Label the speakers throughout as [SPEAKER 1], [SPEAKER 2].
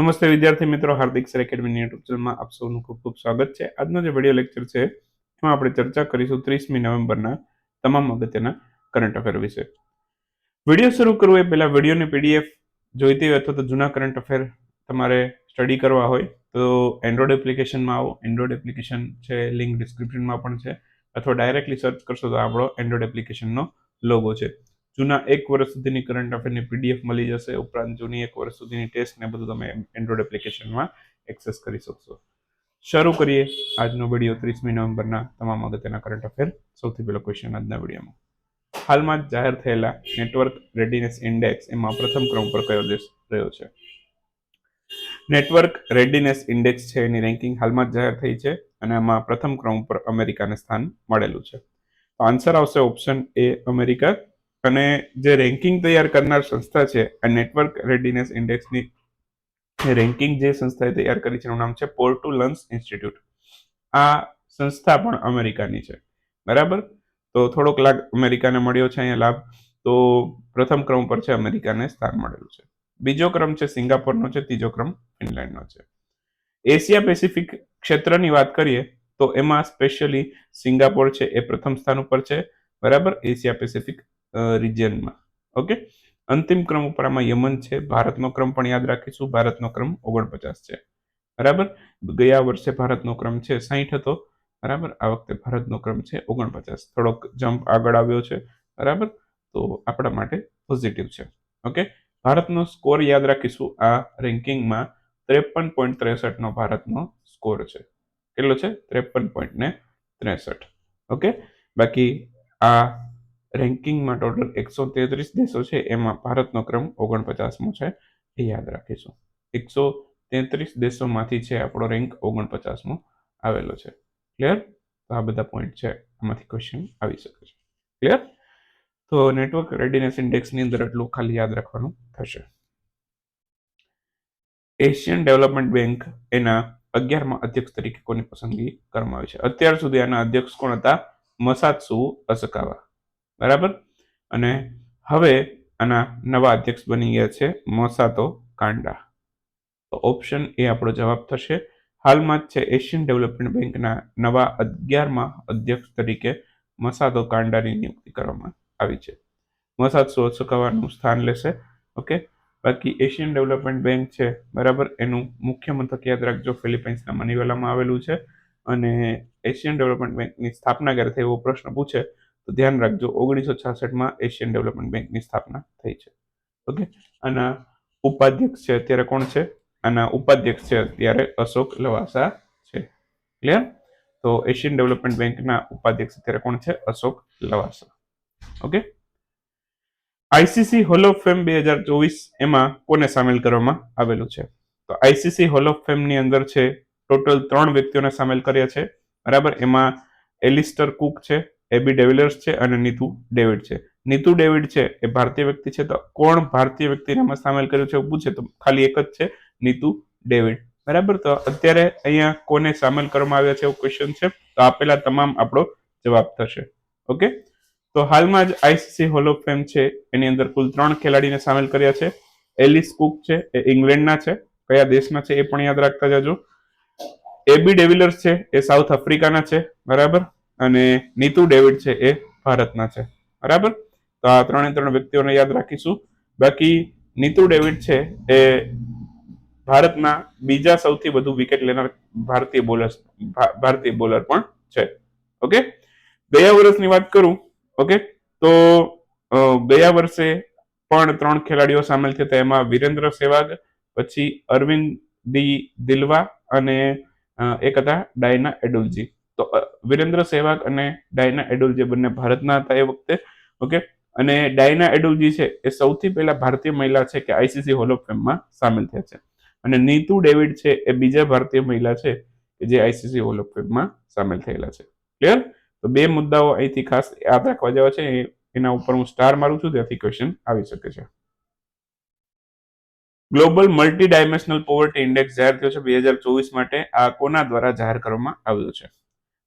[SPEAKER 1] નમસ્તે વિદ્યાર્થી મિત્રો, હાર્દિક સર એકેડમીની યુટ્યુબ ચેનલમાં આપ સૌનું ખૂબ ખૂબ સ્વાગત છે. આજનો જે વીડિયો લેક્ચર છે, એમાં આપણે ચર્ચા કરીશું ત્રીસમી નવેમ્બરના તમામ અગત્યના કરંટ અફેર વિશે. વીડિયો શરૂ કરવું એ પહેલાં વિડીયોની પીડીએફ જોઈતી હોય અથવા તો જૂના કરંટ અફેર તમારે સ્ટડી કરવા હોય, તો એન્ડ્રોઇડ એપ્લિકેશનમાં આવો. એન્ડ્રોઇડ એપ્લિકેશન છે લિંક ડિસ્ક્રિપ્શનમાં પણ છે, અથવા ડાયરેક્ટલી સર્ચ કરશો તો આપણો એન્ડ્રોઇડ એપ્લિકેશનનો લોગો છે. જૂના એક વર્ષ સુધીની કરંટ અફેરની પીડીએફ મળી જશે, ઉપરાંત જૂની એક વર્ષ સુધીની ટેસ્ટ ને બધું તમે એન્ડ્રોઇડ એપ્લિકેશનમાં એક્સેસ કરી શકશો. શરૂ કરીએ આજનો વીડિયો ત્રીસમી નવેમ્બરના તમામ અગત્યના કરંટ અફેર સૌથી પહેલો ક્વેશ્ચન આજના વિડીયોમાં. હાલમાં જાહેર થયેલા નેટવર્ક રેડીનેસ ઇન્ડેક્સ એમાં પ્રથમ ક્રમ પર કયો દેશ રહ્યો છે? નેટવર્ક રેડીનેસ ઇન્ડેક્સ છે એની રેન્કિંગ હાલમાં જ જાહેર થઈ છે અને આમાં પ્રથમ ક્રમ પર અમેરિકાને સ્થાન મળેલું છે. આન્સર આવશે ઓપ્શન એ અમેરિકા. અને જે રેન્કિંગ તૈયાર કરનાર સંસ્થા છે, આ નેટવર્ક રેડીનેસ ઇન્ડેક્સની રેન્કિંગ જે સંસ્થાએ તૈયાર કરી છે, એનું નામ છે પોર્ટુલન્સ ઇન્સ્ટિટ્યૂટ આ સંસ્થા પણ અમેરિકાની છે. બરાબર? તો થોડોક લાભ અમેરિકાને મળ્યો છે અહીંયા લાભ. તો પ્રથમ ક્રમ પર છે અમેરિકાને સ્થાન મળેલું છે. બીજો ક્રમ છે સિંગાપોરનો છે, ત્રીજો ક્રમ ફિનલેન્ડનો છે. એશિયા પેસિફિક ક્ષેત્રની વાત કરીએ, તો એમાં સ્પેશિયલી સિંગાપોર છે, એ પ્રથમ સ્થાન ઉપર છે. બરાબર? એશિયા પેસિફિક રિજિયનમાં ઓકે? અંતિમ ક્રમ ઉપર આમાં યમન છે. ભારતનો ક્રમ પણ યાદ રાખીશું. ભારતનો ક્રમ ઓગણપચાસ છે. બરાબર? ગયા વર્ષે ભારતનો ક્રમ છે સાહીઠ હતો. બરાબર? આ વખતે ભારતનો ક્રમ છે ઓગણપચાસ. થોડોક જમ્પ આગળ આવ્યો છે. બરાબર? તો આપણા માટે પોઝિટિવ છે. ઓકે? ભારતનો સ્કોર યાદ રાખીશું. આ રેન્કિંગમાં ત્રેપન પોઈન્ટ ત્રેસઠનો ભારતનો સ્કોર છે. કેટલો છે? ત્રેપન પોઈન્ટ ને ત્રેસઠ. ઓકે? બાકી આ રેન્કિંગમાં ટોટલ એકસો તેત્રીસ દેશો છે. એમાં ભારતનો ક્રમ ઓગણપચાસમો છે. એ યાદ રાખીશું. એકસો તેત્રીસ દેશોમાંથી છે આપણો રેન્ક ઓગણપચાસમો આવેલો છે. ક્લિયર તો આ બધા પોઈન્ટ છે. આમાંથી ક્વેશ્ચન આવી શકે છે. ક્લિયર તો નેટવર્ક રેડીનેસ ઇન્ડેક્સની અંદર એટલું ખાલી યાદ રાખવાનું થશે. એશિયન ડેવલપમેન્ટ બેંક એના અગિયારમાં અધ્યક્ષ તરીકે કોની પસંદગી કરવામાં આવી છે? અત્યાર સુધી આના અધ્યક્ષ કોણ હતા? મસાત્સુ અસકાવા. બરાબર? અને હવે આના નવા અધ્યક્ષ બની ગયા છે મોસાતો કાંડા. તો ઓપ્શન એ આપણો જવાબ થશે. હાલમાં જ છે એશિયન ડેવલપમેન્ટ બેંકના નવા અગિયારમાં અધ્યક્ષ તરીકે મસાદો કાંડાની નિયુક્તિ કરવામાં આવી છે. મસાદ સુકાવાનું સ્થાન લેશે. ઓકે? બાકી એશિયન ડેવલપમેન્ટ બેંક છે, બરાબર? એનું મુખ્ય મથક યાદ રાખજો, ફિલિપાઇન્સના મનીવેલામાં આવેલું છે. અને એશિયન ડેવલપમેન્ટ બેંકની સ્થાપના ક્યારે થઈ એવો પ્રશ્ન પૂછે તો ધ્યાન રાખજો ઓગણીસો છાસઠમાં એશિયન ડેવલપમેન્ટ બેંકની સ્થાપના થઈ છે. ઓકે આના ઉપાધ્યક્ષ છે અત્યારે કોણ છે? આના ઉપાધ્યક્ષ છે અત્યારે અશોક લવાસા છે. ક્લિયર તો એશિયન ડેવલપમેન્ટ બેંકના ઉપાધ્યક્ષ અત્યારે કોણ છે? Ashok Lavasa. Okay ICC hall of fame બે હજાર ચોવીસ એમાં કોને સામેલ કરવામાં આવેલું છે? તો આઈસીસી હોલ ઓફ ફેમની અંદર છે ટોટલ ત્રણ વ્યક્તિઓને સામેલ કર્યા છે. બરાબર? એમાં એલિસ્ટર કુક છે એબી ડેવિલર્સ છે અને નીતુ ડેવિડ છે. નીતુ ડેવિડ છે એ ભારતીય વ્યક્તિ છે તો કોણ ભારતીય વ્યક્તિને એમાં સામેલ કર્યું છે પૂછે તો ખાલી એક જ છે, નીતુ ડેવિડ. બરાબર? તો અત્યારે અહીંયા કોને સામેલ કરવામાં આવ્યા છે એવો ક્વેશ્ચન છે. તો આપેલા તમામ આપણો જવાબ થશે. ઓકે? તો હાલમાં જ આઈસીસી હોલ ઓફ ફેમ છે. એની અંદર કુલ ત્રણ ખેલાડીને સામેલ કર્યા છે. એલિસ કુક છે, એ ઇંગ્લેન્ડના છે. કયા દેશના છે એ પણ યાદ રાખતા જજો. એબી ડેવિલર્સ છે, એ સાઉથ આફ્રિકાના છે. બરાબર? અને નીતુ ડેવિડ છે એ ભારતના છે. બરાબર? તો આ ત્રણે ત્રણ વ્યક્તિઓને યાદ રાખીશું. બાકી નીતુ ડેવિડ છે એ ભારતના બીજા સૌથી વધુ વિકેટ લેનાર ભારતીય બોલર ભારતીય બોલર પણ છે. ઓકે? ગયા વર્ષની વાત કરું, ઓકે? તો ગયા વર્ષે પણ ત્રણ ખેલાડીઓ સામેલ થયા એમાં વિરેન્દ્ર સેવાગ પછી અરવિંદ ડી દિલવા અને એક હતા ડાયના એડુલજી. તો વિરેન્દ્ર સહેવાગ અને ડાયના એડુલજી બંને ભારતના હતા એ વખતે, ઓકે? અને ડાયના એડોલજી છે, એ સૌથી પહેલા ભારતીય મહિલા છે કે આઈસીસી હોલ ઓફ ફેમમાં સામેલ થયા છે. અને નીતુ ડેવિડ છે, એ બીજા ભારતીય મહિલા છે કે જે આઈસીસી હોલ ઓફ ફેમમાં સામેલ થયેલા છે. ક્લિયર તો બે મુદ્દાઓ અહીંથી ખાસ યાદ રાખવા જેવા છે એના ઉપર હું સ્ટાર મારું છું, ત્યાંથી ક્વેશ્ચન આવી શકે છે. Global multi dimensional poverty index જાહેર થયો છે, બે હજાર ચોવીસ માટે આ કોના દ્વારા જાહેર કરવામાં આવ્યો છે?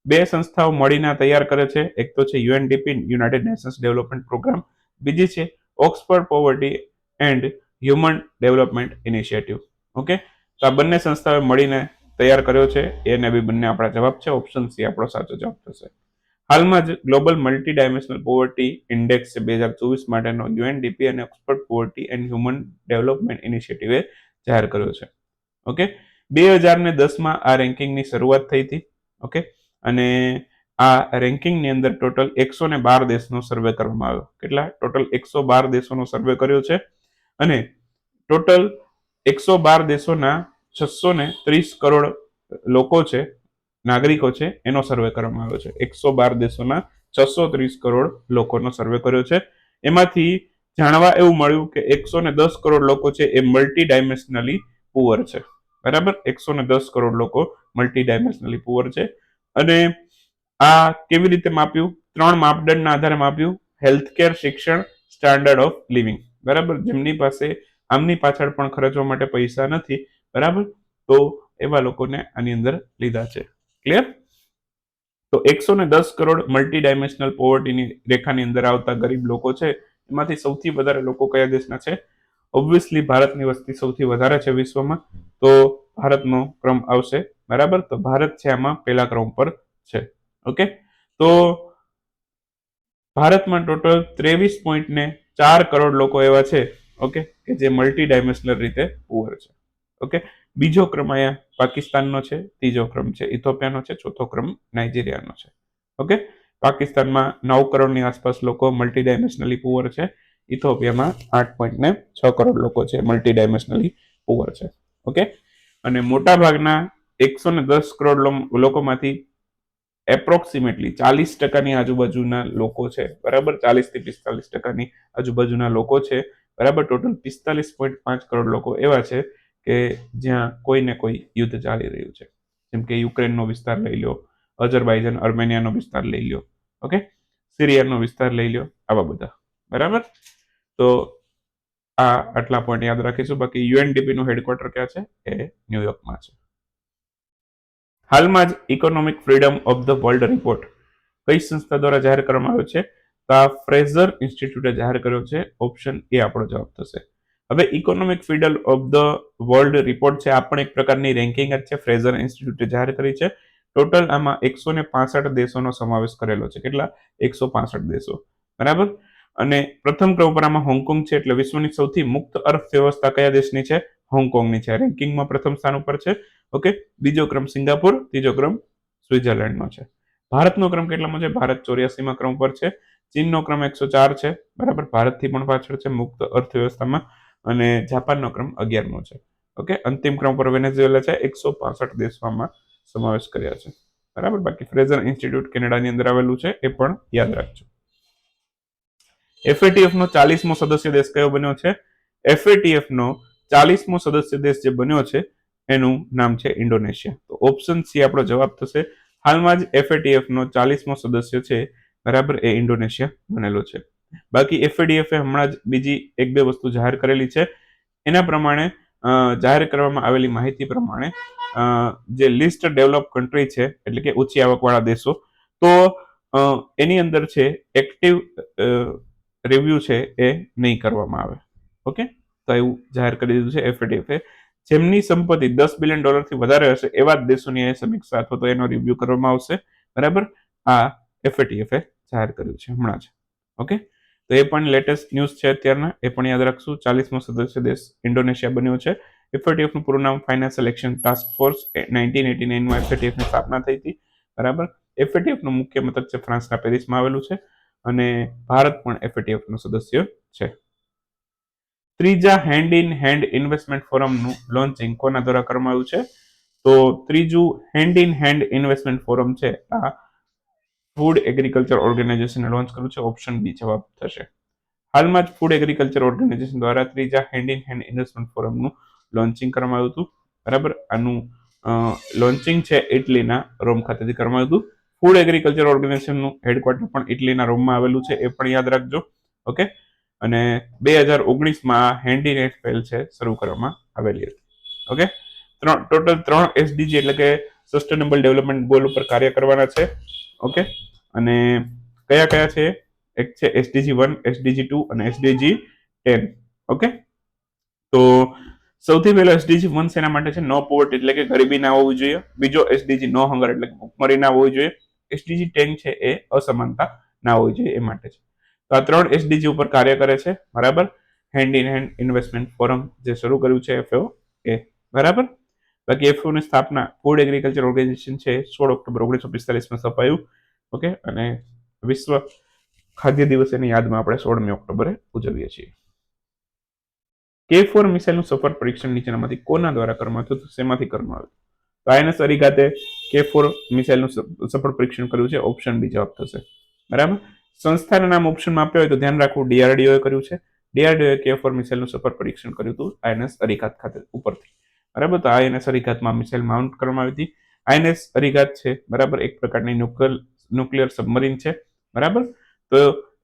[SPEAKER 1] બે સંસ્થાઓ મળીને તૈયાર કરે છે. એક તો છે UNDP, United Nations Development Programme. બીજી છે Oxford Poverty and Human Development Initiative. Okay? તો આ બંને સંસ્થાઓએ મળીને તૈયાર કર્યો છે. એ ને બી બંને આપણા જવાબ છે. ઓપ્શન સી આપણો સાચો જવાબ થશે. હાલમાં જ global multi dimensional poverty index બે હજાર ચોવીસ માટેનો યુએનડીપી અને Oxford Poverty and Human Development ઇનિશિયેટિવે જાહેર કર્યો છે. ઓકે? બે હજાર ને દસમાં આ રેન્કિંગની શરૂઆત થઈ હતી. ઓકે? અને આ રેન્કિંગની અંદર ટોટલ એકસો ને બાર દેશનો સર્વે કરવામાં આવ્યો. કેટલા? ટોટલ એકસો બાર દેશોનો સર્વે કર્યો છે અને ટોટલ એકસો બાર દેશોના છસો ને ત્રીસ કરોડ લોકો છે, નાગરિકો છે, એનો સર્વે કરવામાં આવ્યો છે. એકસો બાર દેશોના છસો ત્રીસ કરોડ લોકોનો સર્વે કર્યો છે. એમાંથી જાણવા એવું મળ્યું કે એકસો ને દસ કરોડ લોકો છે એ મલ્ટી ડાયમેન્શનલી પુઅર છે. બરાબર? એકસો ને દસ કરોડ લોકો મલ્ટી ડાયમેન્શનલી પુઅર છે. અને આ કેવી રીતે માપ્યું? ત્રણ માપદંડના આધારે માપ્યું. હેલ્થકેર શિક્ષણ સ્ટાન્ડર્ડ ઓફ લિવિંગ બરાબર? જેમની પાસે આમની પાછળ પણ ખર્ચવા માટે પૈસા નથી. બરાબર? તો એવા લોકોને આની અંદર લીધા છે. ક્લિયર તો એકસો ને દસ કરોડ મલ્ટી ડાયમેન્શનલ પોવર્ટીની રેખાની અંદર આવતા ગરીબ લોકો છે. એમાંથી સૌથી વધારે લોકો કયા દેશના છે? ઓબ્વિયસલી ભારતની વસ્તી સૌથી વધારે છે વિશ્વમાં. તો ભારતનો ક્રમ આવશે બરાબર? તો ભારત છે આમાં પહેલા ક્રમ પર છે. ઓકે? તો ભારતમાં ટોટલ ત્રેવીસ પોઈન્ટ ને ચાર કરોડ લોકો એવા છે, ઓકે, કે જે મલ્ટી ડાયમેન્શનલ રીતે પુઅર છે. ઓકે? બીજો ક્રમ અહીંયા પાકિસ્તાનનો છે, ત્રીજો ક્રમ છે ઇથોપિયાનો છે, ચોથો ક્રમ નાઇજીરિયાનો છે. ઓકે? પાકિસ્તાનમાં નવ કરોડની આસપાસ લોકો મલ્ટી ડાયમેન્શનલી પુઅર છે. ઇથોપિયામાં આઠ પોઈન્ટ ને છ કરોડ લોકો છે મલ્ટી ડાયમેન્શનલી પુઅર છે. ઓકે? અને મોટા ભાગના એકસો ને દસ કરોડ લોકોમાંથી એપ્રોક્સિમેટલી ચાલીસ ટકાની આજુબાજુના લોકો છે. બરાબર? ચાલીસથી પિસ્તાલીસ ટકાની આજુબાજુના લોકો છે. બરાબર? ટોટલ પિસ્તાલીસ પોઈન્ટ પાંચ કરોડ લોકો એવા છે કે જ્યાં કોઈ ને કોઈ યુદ્ધ ચાલી રહ્યું છે. જેમ કે યુક્રેનનો વિસ્તાર લઈ લો અઝરબાઈજન, અર્મેનિયાનો વિસ્તાર લઈ લો ઓકે? સિરિયાનો વિસ્તાર લઈ લો આવા બધા. બરાબર? તો આ આટલા પોઈન્ટ યાદ રાખીશું. બાકી યુએનડીપી નું હેડક્વાર્ટર ક્યાં છે? એ ન્યુયોર્કમાં છે. હાલમાં જ economic freedom of the world report કઈ સંસ્થા દ્વારા જાહેર કરવામાં આવ્યો છે? તો આ ફ્રેઝર ઇન્સ્ટિટ્યૂટે જાહેર કર્યો છે. ઓપ્શન એ આપણો જવાબ થશે. હવે economic freedom of the world report છે. આ પણ એક પ્રકારની રેન્કિંગ જ છે. ફ્રેઝર ઇન્સ્ટિટ્યૂટે જાહેર કરી છે. ટોટલ આમાં એકસો ને પાસઠ દેશોનો સમાવેશ કરેલો છે. કેટલા? એકસો પાસઠ દેશો. બરાબર? અને પ્રથમ ક્રમ પર આમાં હોંગકોંગ છે. એટલે વિશ્વની સૌથી મુક્ત અર્થવ્યવસ્થા કયા દેશની છે? હોંગકોંગની છે. રેન્કિંગમાં પ્રથમ સ્થાન ઉપર છે. ઓકે, બીજો ક્રમ સિંગાપુર, ત્રીજો ક્રમ સ્વિટ્ઝરલેન્ડનો છે. ભારતનો ક્રમ કેટલામાં છે? ભારત ચોર્યાસીમાં ક્રમ પર છે. ચીનનો ક્રમ એકસો ચાર છે. બરાબર? ભારતથી પણ પાછળ છે મુક્ત અર્થવ્યવસ્થામાં. અને જાપાનનો ક્રમ અગિયારમો છે. ઓકે, અંતિમ ક્રમ પર વેનેઝુએલા છે. એકસો પાસઠ દેશોમાં સમાવેશ કર્યા છે. બરાબર? બાકી ફ્રેઝર ઇન્સ્ટિટ્યૂટ કેનેડાની અંદર આવેલું છે. એ પણ યાદ રાખજો. એફએટીએફનો ચાલીસમો સદસ્ય દેશ કયો બન્યો છે? એફએટીએફ નો ચાલીસમો સદસ્ય દેશ જે બન્યો છે, એનું નામ છે ઇન્ડોનેશિયા. તો ઓપ્શન સી આપણો જવાબ થશે, હાલમાં જ એફએટીએફ નો ચાલીસમો સદસ્ય છે, બરાબર, એ ઇન્ડોનેશિયા બનેલો છે. બાકી એફએડીએફ હમણાં જ બીજી એક બે વસ્તુ જાહેર કરેલી છે. એના પ્રમાણે જાહેર કરવામાં આવેલી માહિતી પ્રમાણે જે લિસ્ટ ડેવલપ કન્ટ્રી છે, એટલે કે ઓછી આવકવાળા દેશો, તો એની અંદર છે એક્ટિવ રિવ્યુ છે, એ નહીં કરવામાં આવે. ઓકે? તો એવું જાહેર કરી દીધું છે એફએટીએફે જેમની સંપત્તિ દસ બિલિયન ડોલરથી વધારે હશે, એવા જ દેશોની સમીક્ષા અથવા તો એનો રિવ્યુ કરવામાં આવશે. બરાબર? આ એફએટીએફે જાહેર કર્યું છે, હમણાં જ. ઓકે? તો એ પણ લેટેસ્ટ ન્યૂઝ છે અત્યારના. એ પણ યાદ રાખશું. ચાલીસમો સદસ્ય દેશ ઇન્ડોનેશિયા બન્યો છે. એફએટીએફનું પૂરું નામ Financial Action Task Force nineteen eighty નાઇનમાં એફએટીએફની સ્થાપના થઈ હતી. બરાબર? એફએટીએફનું મુખ્ય મથક છે, ફ્રાન્સના પેરિસમાં આવેલું છે. અને ભારત પણ એફએટીએફનો સદસ્ય છે. ત્રીજા હેન્ડ ઇન હેન્ડ ઇન્વેસ્ટમેન્ટ ફોરમનું લોન્ચિંગ કોના દ્વારા કરવામાં આવ્યું છે? તો ત્રીજું Hand in Hand Investment Forum છે. આ ફૂડ એગ્રીકલ્ચર ઓર્ગેનાઇઝેશને લોન્ચ કર્યું છે. ઓપ્શન બી જવાબ થશે. હાલમાં જ ફૂડ એગ્રીકલ્ચર ઓર્ગેનાઇઝેશન દ્વારા ત્રીજા હેન્ડ ઇન હેન્ડ ઇન્વેસ્ટમેન્ટ ફોરમનું લોન્ચિંગ કરવામાં આવ્યું હતું. બરાબર? આનું લોન્ચિંગ છે ઇટલીના રોમ ખાતેથી કરવામાં આવ્યું હતું. ફૂડ એગ્રીકલ્ચર ઓર્ગેનાઇઝેશનનું હેડક્વાર્ટર પણ ઇટલીના રોમમાં આવેલું છે. એ પણ યાદ રાખજો. ઓકે? અને બે હજાર ઓગણીસમાં હેન્ડી નેટ પહેલ છે, શરૂ કરવામાં આવેલી હતી. ઓકે? ત્રણ, ટોટલ ત્રણ એસડીજી એટલે કે સસ્ટેનેબલ ડેવલપમેન્ટ ગોલ ઉપર કાર્ય કરવાના છે. ઓકે? અને કયા કયા છે? એક છે એસડીજી વન, એસડીજી ટુ અને એસડીજી ટેન. ઓકે? તો સૌથી પહેલો એસડીજી વન શેના માટે છે? નો પોવર્ટી એટલે કે ગરીબી ના હોવી જોઈએ. બીજો એસડીજી નો હંગર એટલે કે ભૂખમરી ના હોવી જોઈએ. એસડીજી ટેન છે એ અસમાનતા ના હોવી જોઈએ એ માટે છે. તો આ ત્રણ એસડીજી ઉપર કાર્ય કરે છે. બરાબર? Hand in Hand Investment Forum જે શરૂ કર્યું છે એફએઓ એ. બરાબર? બાકી એફએઓની સ્થાપના ફૂડ એગ્રીકલ્ચર ઓર્ગેનાઇઝેશન છે સોળ ઓક્ટોબર ઓગણીસો પિસ્તાલીસમાં સ્થપાયું. ઓકે? અને વિશ્વ ખાદ્ય દિવસ યાદમાં આપણે સોળમી ઓક્ટોબરે ઉજવીએ છીએ. કે ફોર મિસાઇલનું સફળ પરીક્ષણ નીચેનામાંથી કોના દ્વારા કરવામાં આવ્યું શેમાંથી કરવામાં આવ્યું? તો આઈએનએસ અરિગાતે કે ફોર મિસાઇલનું સફળ પરીક્ષણ કર્યું છે. ઓપ્શન બી જવાબ થશે. બરાબર? સંસ્થાના નામ ઓપ્શનમાં આપ્યો હોય તો ધ્યાન રાખવું ડીઆરડીઓએ કર્યું છે. ડીઆરડીઓએ કે ફોર મિસાઇલનું સફળ પરીક્ષણ કર્યું હતું આઈએનએસ અરિઘાત ખાતે ઉપરથી. બરાબર? તો આઈએનએસ અરિઘાતમાં મિસાઇલ માઉન્ટ કરવામાં આવી હતી. આઈએનએસ અરિઘાત છે, બરાબર? એક પ્રકારની ન્યુક્લિયર ન્યુક્લિયર સબમરીન છે, બરાબર? તો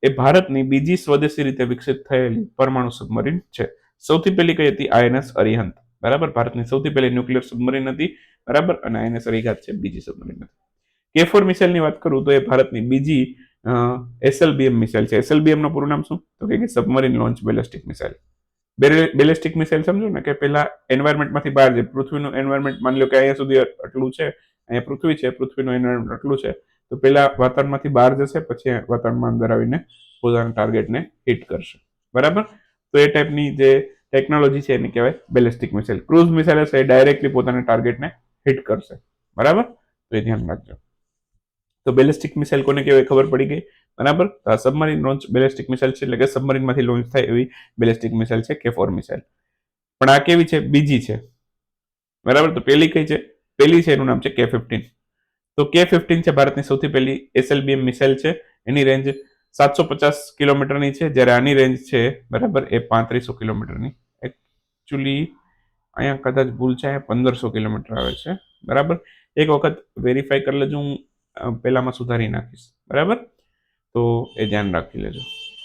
[SPEAKER 1] એ ભારતની બીજી સ્વદેશી રીતે વિકસિત થયેલી પરમાણુ સબમરીન છે. સૌથી પહેલી કઈ હતી? આઈએનએસ અરિહંત, બરાબર? ભારતની સૌથી પહેલી ન્યુક્લિયર સબમરીન હતી, બરાબર? અને આઈએનએસ અરિઘાત છે, બીજી સબમરીન હતી. કે ફોર મિસાઇલની વાત કરું તો એ ભારતની બીજી એસએલબીએમ મિસાઇલ છે. એસએલબીએમનું પૂરું નામ શું? તો કે submarine launch ballistic missile ballistic missile સમજો ને કે પેલા એન્વાયરમેન્ટમાંથી બહાર છે પૃથ્વીનું એન્વાયરમેન્ટ માની લો કે અહીંયા સુધી આટલું છે, અહીંયા પૃથ્વી છે, પૃથ્વીનું એન્વાયરમેન્ટ આટલું છે, તો પેલા વાતાવરણમાંથી બહાર જશે, પછી વાતાવરણમાં અંદર આવીને પોતાના ટાર્ગેટને હિટ કરશે. બરાબર? તો એ ટાઈપની જે ટેકનોલોજી છે એને કહેવાય બેલેસ્ટિક મિસાઇલ ક્રુઝ મિસાઇલ હશે એ ડાયરેક્ટલી પોતાના ટાર્ગેટને હિટ કરશે. બરાબર? તો એ ધ્યાન રાખજો. તો બેલેસ્ટિક મિસાઇલ કોને કહેવાય ખબર પડી ગઈ? બરાબર? આ સબમરીન લોન્ચ બેલેસ્ટિક મિસાઇલ છે, એટલે કે સબમરીનમાંથી લોન્ચ થાય એવી બેલેસ્ટિક મિસાઇલ છે કે ફોર મિસાઇલ પણ આ કેવી છે? બીજી છે. બરાબર? તો પેલી કઈ છે? પેલી છે, એનું નામ છે કે ફિફ્ટીન તો કે ફિફ્ટીન છે ભારતની સૌથી પહેલી એસએલબીએમ મિસાઇલ છે. એની રેન્જ સાતસો પચાસ કિલોમીટરની છે. જ્યારે આની રેન્જ છે, બરાબર, એ પાંત્રીસો કિલોમીટરની. એકચ્યુઅલી અહીંયા કદાચ ભૂલ છે પંદરસો કિલોમીટર આવે છે. બરાબર? એક વખત વેરીફાઈ કરી લેજો, હું પહેલામાં સુધારી નાખીશ. બરાબર? તો એ ધ્યાન રાખી લેજો.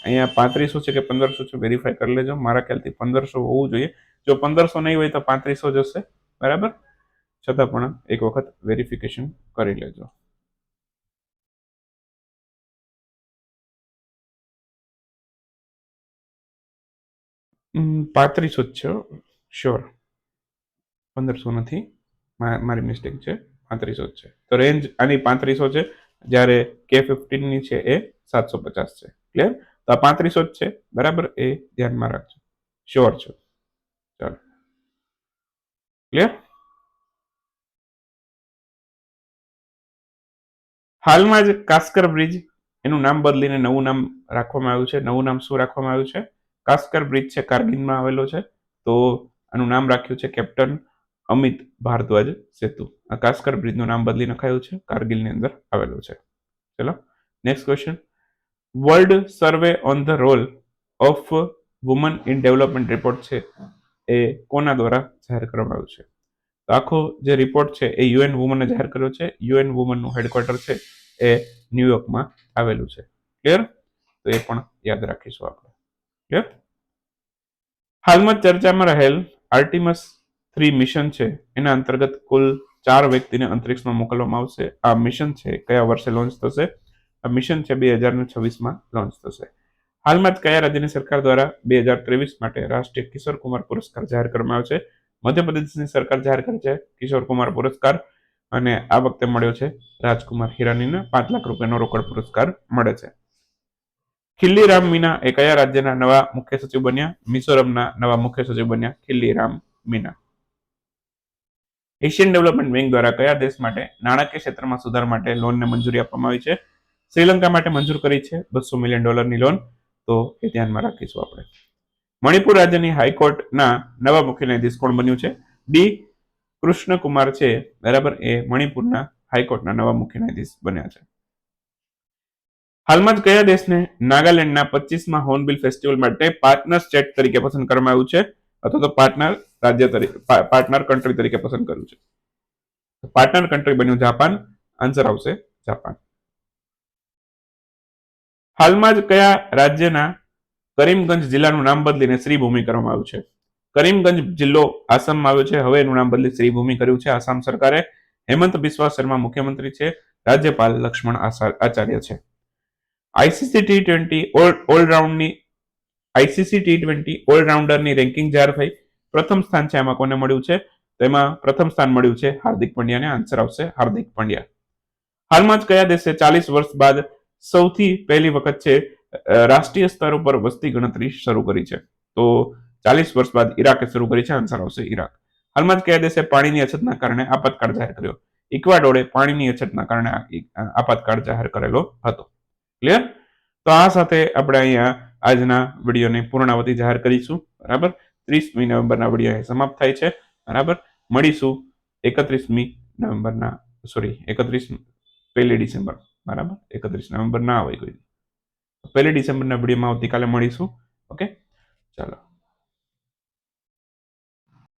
[SPEAKER 1] અહીંયા પાંત્રીસો છે કે પંદરસો છે વેરીફાઈ કરી લેજો. મારા ખ્યાલથી પંદરસો હોવું જોઈએ. જો પંદરસો નહીં હોય તો પાંત્રીસો જ હશે. બરાબર? છતાં પણ એક વખત વેરિફિકેશન કરી લેજો. પાંત્રીસો જ છે શ્યોર પંદરસો નથી. મારી મિસ્ટેક છે. પાંત્રીસો જ છે. તો રેન્જ આની પાંત્રીસો છે. જ્યારે કે ફિફ્ટીનની છે એ સાતસો પચાસ છે. ક્લિયર તો આ પાંત્રીસો જ છે. બરાબર? એ ધ્યાનમાં રાખજો. શ્યોર છે? ચાલો. ક્લિયર હાલમાં જ કાસ્કર બ્રિજ એનું નામ બદલીને નવું નામ રાખવામાં આવ્યું છે. નવું નામ શું રાખવામાં આવ્યું છે? કાસ્કર બ્રિજ છે. કારગિલમાં આવેલો છે. તો આનું નામ રાખ્યું છે કેપ્ટન અમિત ભારદ્વાજ સેતુ. આ કાસ્કર બ્રિજનું નામ બદલી નખાયું છે, કારગિલની અંદર આવેલું છે. ચલો next question world survey on the role of woman in development report છે, એ કોના દ્વારા જાહેર કરવામાં આવ્યું છે? તો આખો જે રિપોર્ટ છે, એ યુએન વુમને જાહેર કર્યો છે. યુએન વુમનનું હેડક્વાર્ટર છે, એ ન્યુયોર્કમાં આવેલું છે. ક્લિયર તો એ પણ યાદ રાખીશું આપણે. ક્લિયર હાલમાં ચર્ચામાં રહેલ આર્ટિમસ થ્રી મિશન છે. એના અંતર્ગત કુલ ચાર વ્યક્તિને અંતરિક્ષમાં મોકલવામાં આવશે. આ મિશન છે. કયા વર્ષે લોન્ચ થશે? આ મિશન છે બે હજાર છવ્વીસમાં લોન્ચ થશે. હાલમાં જ કયા રાજ્યની સરકાર દ્વારા બે હજાર ત્રેવીસ માટે રાષ્ટ્રીય કિશોર કુમાર પુરસ્કાર જાહેર કરવામાં આવ્યો છે? મધ્યપ્રદેશની સરકાર જાહેર કરે છે કિશોર કુમાર પુરસ્કાર અને આ વખતે મળ્યો છે રાજકુમાર હિરાનીને પાંચ લાખ રૂપિયાનો રોકડ પુરસ્કાર મળે છે. ખિલ્લી રામ મીના એ કયા રાજ્યના નવા મુખ્ય સચિવ બન્યા? મિઝોરમના નવા મુખ્ય સચિવ બન્યા Khilli Ram Meena. Asian Development Bank દ્વારા કયા દેશ માટે નાણાકીય ક્ષેત્રમાં સુધાર માટે લોનને મંજૂરી આપવામાં આવી છે? શ્રીલંકા માટે મંજૂર કરી છે બસો મિલિયન ડોલરની લોન તો એ ધ્યાનમાં રાખીશું આપણે. મણિપુર રાજ્યની હાઈકોર્ટના નવા મુખ્ય ન્યાયાધીશ કોણ બન્યું છે? ડી કૃષ્ણકુમાર છે. બરાબર? એ મણિપુરના હાઈકોર્ટના નવા મુખ્ય ન્યાયાધીશ બન્યા છે. હાલમાં જ કયા દેશને નાગાલેન્ડના પચીસમાં હોર્નબિલ ફેસ્ટિવલ માટે પાર્ટનર સ્ટેટ તરીકે પસંદ કરવામાં આવ્યું છે? અથવા તો પાર્ટનર રાજ્ય તરીકે પાર્ટનર કન્ટ્રી તરીકે પસંદ કર્યું છે. પાર્ટનર કન્ટ્રી બન્યું જાપાન. આન્સર આવશે જાપાન. હાલમાં જ કયા રાજ્યના કરીમગંજ જિલ્લાનું નામ બદલીને શ્રીભૂમિ કરવામાં આવ્યું છે? કરીમગંજ જિલ્લો આસામમાં આવ્યો છે. હવે એનું નામ બદલી શ્રીભૂમિ કર્યું છે. આસામ સરકારે હેમંત બિસ્વા શર્મા મુખ્યમંત્રી છે. રાજ્યપાલ લક્ષ્મણ આચાર્ય છે. આઈસીસી ટી ટ્વેન્ટી ઓલરાઉન્ડની આઈસીસી ટી ટ્વેન્ટી ઓલરાઉન્ડરની રેન્કિંગ જાહેર થઈ. પ્રથમ સ્થાન છે, આમાં કોને મળ્યું છે? તેમાં પ્રથમ સ્થાન મળ્યું છે, હાર્દિક પંડ્યાને. આન્સર આવશે હાર્દિક પંડ્યા. હાલમાં જ કયા દેશે ચાલીસ વર્ષ બાદ સૌથી પહેલી વખત છે રાષ્ટ્રીય સ્તર ઉપર વસ્તી ગણતરી શરૂ કરી છે? તો ચાલીસ વર્ષ બાદ ઈરાકે શરૂ કરી છે આન્સર આવશે ઈરાક. હાલમાં જ કયા દેશે પાણીની અછતના કારણે આપાતકાળ જાહેર કર્યો? ઇક્વાડોરે પાણીની અછતના કારણે આપાતકાળ જાહેર કરેલો હતો. ક્લિયર તો આ સાથે આપણે અહીંયા આજના વિડીયોને પૂર્ણાવતી જાહેર કરીશું. બરાબર? ત્રીસમી નવેમ્બરના વીડિયો સમાપ્ત થાય છે. બરાબર? મળીશું એકત્રીસમી નવેમ્બરના સોરી એકત્રીસ, પહેલી ડિસેમ્બર. બરાબર? એકત્રીસ નવેમ્બર ના હોય કોઈ પહેલી ડિસેમ્બરના વિડીયોમાં આવતીકાલે મળીશું. ઓકે? ચાલો.